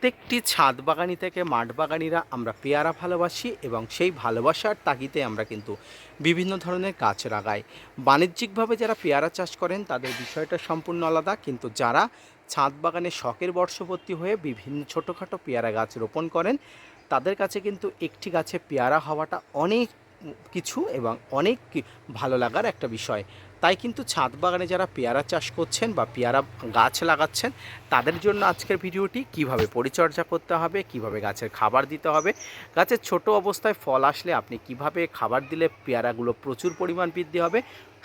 প্রত্যেকটি ছাদ বাগানি থেকে মাঠ বাগানিরা আমরা পেয়ারা ভালোবাসি এবং সেই ভালোবাসার তাগিদে আমরা কিন্তু বিভিন্ন ধরনের গাছ লাগাই। বাণিজ্যিকভাবে যারা পেয়ারা চাষ করেন, তাদের বিষয়টা সম্পূর্ণ আলাদা। কিন্তু যারা ছাদ বাগানে শখের বর্ষবর্তী হয়ে বিভিন্ন ছোটোখাটো পেয়ারা গাছ রোপণ করেন, তাদের কাছে কিন্তু একটি গাছে পেয়ারা হওয়াটা অনেক কিছু এবং অনেক ভালো লাগার একটা বিষয়। তাই কিন্তু ছাদ বাগানে যারা পেয়ারা চাষ করছেন বা পেয়ারা গাছ লাগাচ্ছেন, তাদের জন্য আজকের ভিডিওটি কীভাবে পরিচর্যা করতে হবে, কীভাবে গাছের খাবার দিতে হবে, গাছের ছোট অবস্থায় ফল আসলে আপনি কীভাবে খাবার দিলে পেয়ারাগুলো প্রচুর পরিমাণ বৃদ্ধি হবে,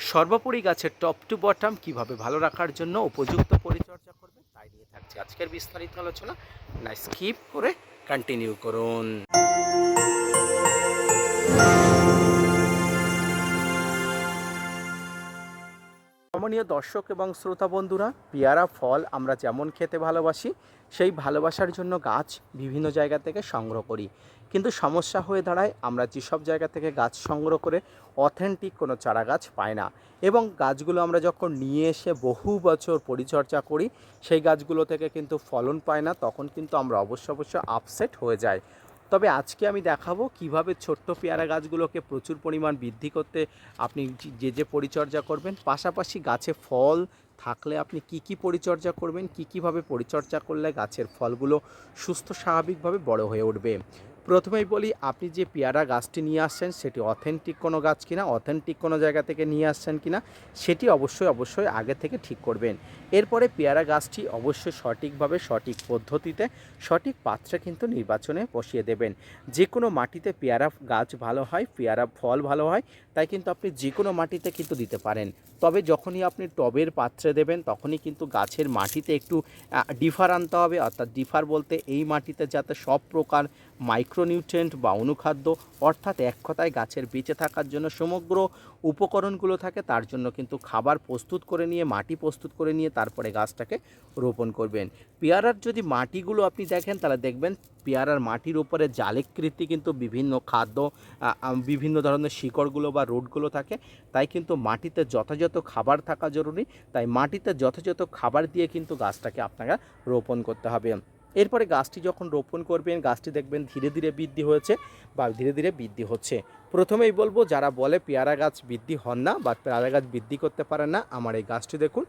সর্বোপরি গাছের টপ টু বটম কীভাবে ভালো রাখার জন্য উপযুক্ত পরিচর্যা করবেন, তাই নিয়ে থাকছে আজকের বিস্তারিত আলোচনা। না, স্কিপ করে কন্টিনিউ করুন। সম্মানীয় দর্শক এবং শ্রোতা বন্ধুরা, পেয়ারা, ফল আমরা যেমন খেতে ভালোবাসি, সেই ভালোবাসার জন্য গাছ বিভিন্ন জায়গা থেকে সংগ্রহ করি। কিন্তু সমস্যা হয়ে দাঁড়ায় আমরা যেসব জায়গা থেকে গাছ সংগ্রহ করে অথেন্টিক কোনো চারা গাছ পাই না। এবং গাছগুলো আমরা যখন নিয়ে এসে বহু বছর পরিচর্যা করি, সেই গাছগুলো থেকে কিন্তু ফলন পায় না, তখন কিন্তু আমরা অবশ্য অবশ্য আপসেট হয়ে যাই। তবে আজকে আমি দেখাবো কীভাবে ছোট্ট পেয়ারা গাছগুলোকে প্রচুর পরিমাণ বৃদ্ধি করতে আপনি যে যে পরিচর্যা করবেন। পাশাপাশি গাছে ফল থাকলে আপনি কি কি পরিচর্যা করবেন, কি, কীভাবে পরিচর্যা করলে গাছের ফলগুলো সুস্থ, স্বাভাবিকভাবে বড় হয়ে উঠবে। প্রথমেই বলি, আপনি যে পেয়ারা গাছটি নিয়ে আসছেন, সেটি অথেন্টিক কোনো গাছ কিনা অথেন্টিক কোনো জায়গা থেকে নিয়ে আসছেন কিনা, সেটি অবশ্যই অবশ্যই আগে থেকে ঠিক করবেন। এরপরে পেয়ারা গাছটি অবশ্যই সঠিকভাবে, সঠিক পদ্ধতিতে, সঠিক পাত্রে কিন্তু নির্বাচনে বসিয়ে দেবেন। যে কোনো মাটিতে পেয়ারা গাছ ভালো হয়, পেয়ারা ফল ভালো হয়, তাই কিন্তু আপনি যে কোনো মাটিতে কিন্তু দিতে পারেন। তবে যখনই আপনি টবের পাত্রে দেবেন, তখনই কিন্তু গাছের মাটিতে একটু ডিফার আনতে হবে। অর্থাৎ ডিফার বলতে এই মাটিতে যাতে সব প্রকার মাইক্রোনিউট্রেন্ট বা অনুখাদ্য, অর্থাৎ এক কথায় গাছের বেঁচে থাকার জন্য সমগ্র উপকরণগুলো থাকে, তার জন্য কিন্তু খাবার প্রস্তুত করে নিয়ে, মাটি প্রস্তুত করে নিয়ে তারপরে গাছটাকে রোপণ করবেন। পেয়ারার যদি মাটিগুলো আপনি দেখেন, তাহলে দেখবেন পেয়ারার মাটির উপরে জালেকৃতি কিন্তু বিভিন্ন খাদ্য বিভিন্ন ধরনের শিকড়গুলো বা রুটগুলো থাকে। তাই কিন্তু মাটিতে যথাযথ খাবার থাকা জরুরি। তাই মাটিতে যথাযথ খাবার দিয়ে কিন্তু গাছটাকে আপনারা রোপণ করতে হবে। এরপরে গাছটি যখন রোপণ করবেন, গাছটি দেখবেন ধীরে ধীরে বৃদ্ধি হয়েছে বা ধীরে ধীরে বৃদ্ধি হচ্ছে। প্রথমেই বলব, যারা বলে পেয়ারা গাছ বৃদ্ধি হন না বা পেয়ারা গাছ বৃদ্ধি করতে পারে না, আমার এই গাছটি দেখুন।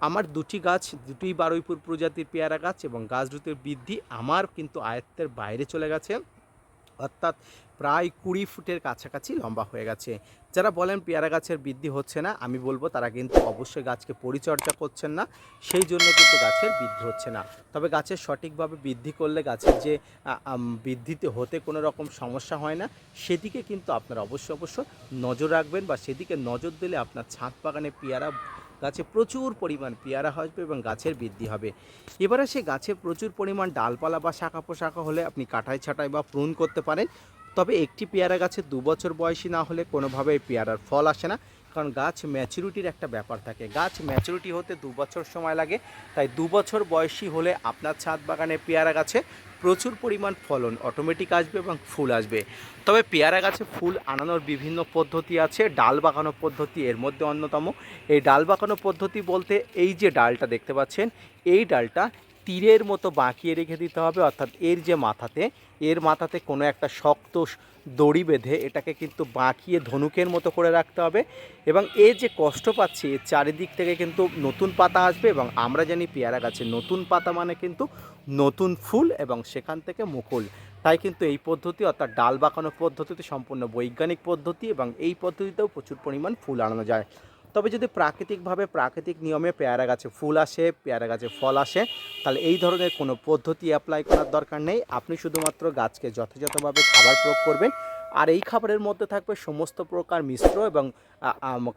আমার দুটি গাছ, দুটি বারুইপুর প্রজাতির পেয়ারা গাছ এবং গাছ দুটির বৃদ্ধি আমার কিন্তু আয়ত্তের বাইরে চলে গেছে। অর্থাৎ প্রায় কুড়ি ফুটের কাছাকাছি লম্বা হয়ে গেছে। যারা বলেন পেয়ারা গাছের বৃদ্ধি হচ্ছে না, আমি বলব তারা কিন্তু অবশ্যই গাছকে পরিচর্যা করছেন না, সেই জন্য কিন্তু গাছের বৃদ্ধি হচ্ছে না। তবে গাছের সঠিকভাবে বৃদ্ধি করলে গাছের যে বৃদ্ধিতে হতে কোনো রকম সমস্যা হয় না, সেদিকে কিন্তু আপনারা অবশ্যই অবশ্যই নজর রাখবেন বা সেদিকে নজর দিলে আপনার ছাদ বাগানে পেয়ারা, গাছে প্রচুর পরিমাণ পেয়ারা আসবে এবং গাছের বৃদ্ধি হবে। এবারে সে গাছে প্রচুর পরিমাণ ডালপালা বা শাখা পোশাখা হলে আপনি কাটাই ছাটাই বা প্রুন করতে পারেন। তবে একটি পেয়ারা গাছে দু বছর বয়সী না হলে কোনোভাবে পেয়ারার ফল আসে না, কারণ গাছ ম্যাচুরিটির একটা ব্যাপার থাকে। গাছ ম্যাচুরিটি হতে দু বছর সময় লাগে, তাই দু বছর বয়সী হলে আপনার ছাদ বাগানে পেয়ারা গাছে প্রচুর পরিমাণ ফলন অটোমেটিক আসবে এবং ফুল আসবে। তবে পেয়ারা গাছে ফুল আনানোর বিভিন্ন পদ্ধতি আছে, ডাল বাগানো পদ্ধতি এর মধ্যে অন্যতম। এই ডাল বাগানো পদ্ধতি বলতে এই যে ডালটা দেখতে পাচ্ছেন, এই ডালটা তীরের মতো বাঁকিয়ে রেখে দিতে হবে, অর্থাৎ এর যে মাথাতে, এর মাথাতে কোনো একটা শক্ত দড়ি বেঁধে এটাকে কিন্তু বাঁকিয়ে ধনুকের মতো করে রাখতে হবে এবং এ যে কষ্ট পাচ্ছে, এর চারিদিক থেকে কিন্তু নতুন পাতা আসবে এবং আমরা জানি পেয়ারা গাছে নতুন পাতা মানে কিন্তু নতুন ফুল এবং সেখান থেকে মুকুল। তাই কিন্তু এই পদ্ধতি, অর্থাৎ ডাল বাঁকানো পদ্ধতিতে সম্পূর্ণ বৈজ্ঞানিক পদ্ধতি এবং এই পদ্ধতিতেও প্রচুর পরিমাণ ফুল আনানো যায়। তবে যদি প্রাকৃতিকভাবে প্রাকৃতিক নিয়মে পেয়ারা গাছে ফুল আসে, পেয়ারা গাছে ফল আসে, তাহলে এই ধরনের কোনো পদ্ধতি অ্যাপ্লাই করার দরকার নেই। আপনি শুধুমাত্র গাছকে যথাযথভাবে খাবার প্রয়োগ করবেন। আর এই খাবারের মধ্যে থাকবে সমস্ত প্রকার মিশ্র এবং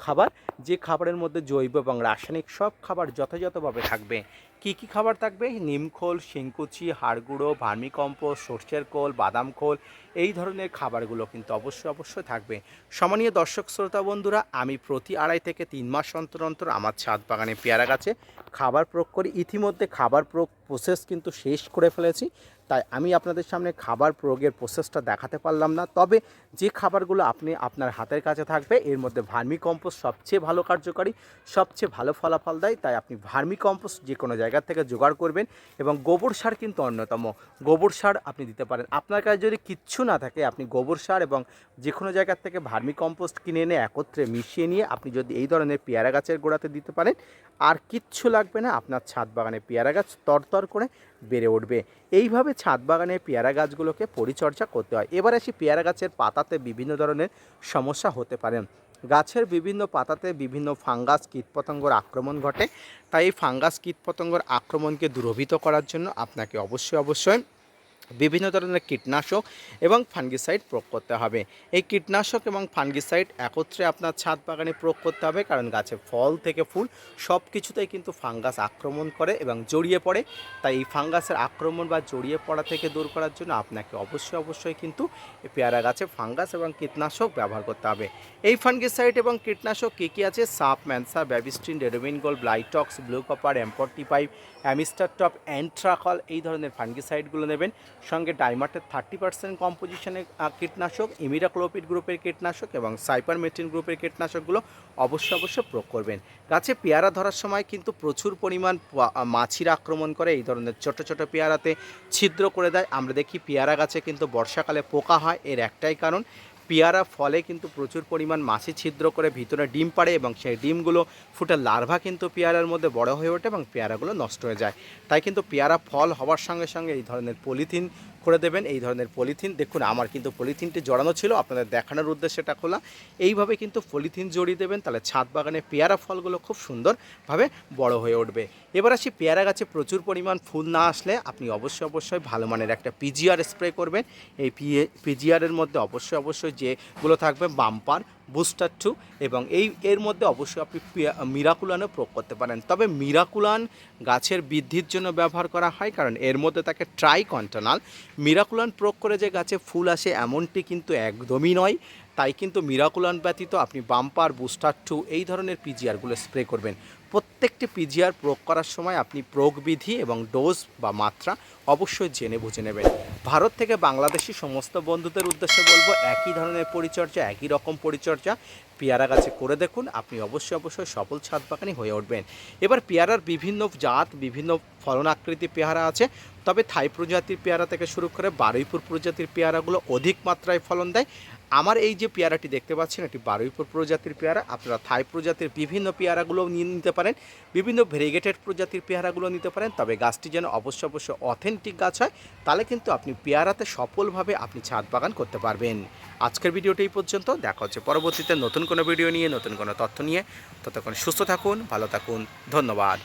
খাবার। যে খাবারের মধ্যে জৈব এবং রাসায়নিক সব খাবার যথাযথভাবে থাকবে। কি কি খাবার থাকবে? নিমখোল শিংকুচি হাড়গুঁড়ো ভার্মিকম্পোস্ট সর্ষের খোল, বাদাম খোল, এই ধরনের খাবারগুলো কিন্তু অবশ্যই অবশ্যই থাকবে। সমানীয় দর্শক, শ্রোতা বন্ধুরা, আমি প্রতি আড়াই থেকে তিন মাস অন্তর অন্তর আমার ছাদ বাগানে পেয়ারা গাছে খাবার প্রয়োগ করি। ইতিমধ্যে খাবার প্রয়োগ প্রসেস কিন্তু শেষ করে ফেলেছি। তাই আমি আপনাদের সামনে খাবার প্রয়োগের প্রসেসটা দেখাতে পারলাম না। তবে যে খাবারগুলো আপনি আপনার হাতের কাছে থাকবে, এর মধ্যে ভার্মি কম্পোস্ট সবচেয়ে ভালো কার্যকারী, সবচেয়ে ভালো ফলাফল দেয়। তাই আপনি ভার্মি কম্পোস্ট যে কোনো জায়গা থেকে জোগাড় করবেন এবং গোবর সার কিন্তু অন্যতম। গোবর সার আপনি দিতে পারেন। আপনার কাছে যদি কিচ্ছু না থাকে, আপনি গোবর সার এবং যে কোনো জায়গার থেকে ভার্মি কম্পোস্ট কিনে এনে একত্রে মিশিয়ে নিয়ে আপনি যদি এই ধরনের পেয়ারা গাছের গোড়াতে দিতে পারেন, আর কিচ্ছু লাগবে না। আপনার ছাদ বাগানে পেয়ারা গাছ তরতর করে বেড়ে উঠবে। এইভাবে ছাদ বাগানে পেয়ারা গাছগুলোকে পরিচর্যা করতে হয়। এবার আসি পেয়ারা গাছের পাতাতে বিভিন্ন ধরনের সমস্যা হতে পারে। গাছের বিভিন্ন পাতাতে বিভিন্ন ফাঙ্গাস কীটপতঙ্গর আক্রমণ ঘটে। তাই ফাঙ্গাস কীটপতঙ্গর আক্রমণকে দূরভীত করার জন্য আপনাকে অবশ্যই অবশ্যই বিভিন্ন ধরনের কীটনাশক এবং ফাঙ্গিসাইড প্রয়োগ করতে হবে। এই কীটনাশক এবং ফাঙ্গিসাইড একত্রে আপনার ছাদ বাগানে প্রয়োগ করতে হবে, কারণ গাছে ফল থেকে ফুল সব কিছুতেই কিন্তু ফাঙ্গাস আক্রমণ করে এবং জড়িয়ে পড়ে। তাই এই ফাঙ্গাসের আক্রমণ বা জড়িয়ে পড়া থেকে দূর করার জন্য আপনাকে অবশ্যই অবশ্যই কিন্তু পেয়ারা গাছে ফাঙ্গাস এবং কীটনাশক ব্যবহার করতে হবে। এই ফাঙ্গিসাইড এবং কীটনাশক কী কী আছে? সাপ, ম্যানসা, Bavistin Ridomil gold Blitox blue copper empty pipe, Amistar top Antracol এই ধরনের ফাঙ্গিসাইডগুলো নেবেন। সঙ্গে ডাইমার্টের থার্টি পার্সেন্ট কম্পোজিশনের কীটনাশক, ইমিরাক্লোপিড গ্রুপের কীটনাশক এবং সাইপারমেট্রিন গ্রুপের কীটনাশকগুলো অবশ্যই অবশ্যই প্রয়োগ করবেন। গাছে পেয়ারা ধরার সময় কিন্তু প্রচুর পরিমাণ মাছির আক্রমণ করে, এই ধরনের ছোট ছোট পেয়ারাতে ছিদ্র করে দেয়। আমরা দেখি পেয়ারা গাছে কিন্তু বর্ষাকালে পোকা হয়, এর একটাই কারণ। পেয়ারা ফলে কিন্তু প্রচুর পরিমাণ মাছি ছিদ্র করে ভিতরে ডিম পাড়ে এবং সেই ডিমগুলো ফুটে লার্ভা কিন্তু পেয়ারার মধ্যে বড় হয়ে ওঠে এবং পেয়ারাগুলো নষ্ট হয়ে যায়। তাই কিন্তু পেয়ারা ফল হওয়ার সঙ্গে সঙ্গে এই ধরনের পলিথিন করে দেবেন, এই ধরনের পলিথিন। দেখুন, আমার কিন্তু পলিথিনটি জড়ানো ছিল, আপনাদের দেখানোর উদ্দেশ্যে এটা খোলা। এইভাবে কিন্তু পলিথিন জড়িয়ে দেবেন, তাহলে ছাদ বাগানে পেয়ারা ফলগুলো খুব সুন্দরভাবে বড় হয়ে উঠবে। এবার আসি, পেয়ারা গাছে প্রচুর পরিমাণ ফুল না আসলে আপনি অবশ্যই অবশ্যই ভালো মানের একটা পিজিআর স্প্রে করবেন। এই পিজিআরের মধ্যে অবশ্যই অবশ্যই যেগুলো থাকবে বাম্পার, বুস্টার টু এবং এই, এর মধ্যে অবশ্যই আপনি মিরাকুলানও প্রয়োগ করতে পারেন। তবে মিরাকুলান গাছের বৃদ্ধির জন্য ব্যবহার করা হয় কারণ এর মধ্যে থাকে ট্রাই কন্টনাল মিরাকুলান প্রয়োগ করে যে গাছে ফুল আসে এমনটি কিন্তু একদমই নয়। তাই কিন্তু মিরাকুলান ব্যতীত আপনি বাম্পার, বুস্টার টু এই ধরনের পিজিআরগুলো স্প্রে করবেন। প্রত্যেকটি পিজিআর প্রয়োগ করার সময় আপনি প্রয়োগবিধি এবং ডোজ বা মাত্রা অবশ্যই জেনে বুঝে নেবেন। ভারত থেকে বাংলাদেশি সমস্ত বন্ধুদের উদ্দেশ্যে বলব, একই ধরনের পরিচর্যা, একই রকম পরিচর্যা পেয়ারা গাছে করে দেখুন, আপনি অবশ্যই অবশ্যই সফল ছাদ বাগানি হয়ে উঠবেন। এবার পেয়ারার বিভিন্ন জাত, বিভিন্ন ফলনাকৃতি পেয়ারা আছে, তবে থাই প্রজাতির পেয়ারা থেকে শুরু করে বারুইপুর প্রজাতির পেয়ারাগুলো অধিক মাত্রায় ফলন দেয়। আমার এই যে পেয়ারাটি দেখতে পাচ্ছেন, এটি বারুইপুর প্রজাতির পেয়ারা। আপনারা থাই প্রজাতির বিভিন্ন পেয়ারাগুলো নিয়ে নিতে পারেন। বিভিন্ন ভেরিগেটেড প্রজাতির পেয়ারাগুলো নিতে পারেন। তবে গাছটি যেন অবশ্যই অবশ্যই অথেন্টিক গাছ হয়, তাহলে কিন্তু আপনি পেয়ারাতে সফলভাবে আপনি ছাদ বাগান করতে পারবেন। আজকের ভিডিওটি এই পর্যন্ত। দেখা হচ্ছে পরবর্তীতে নতুন কোনো ভিডিও নিয়ে, নতুন কোনো তথ্য নিয়ে। ততক্ষণ সুস্থ থাকুন, ভালো থাকুন। ধন্যবাদ।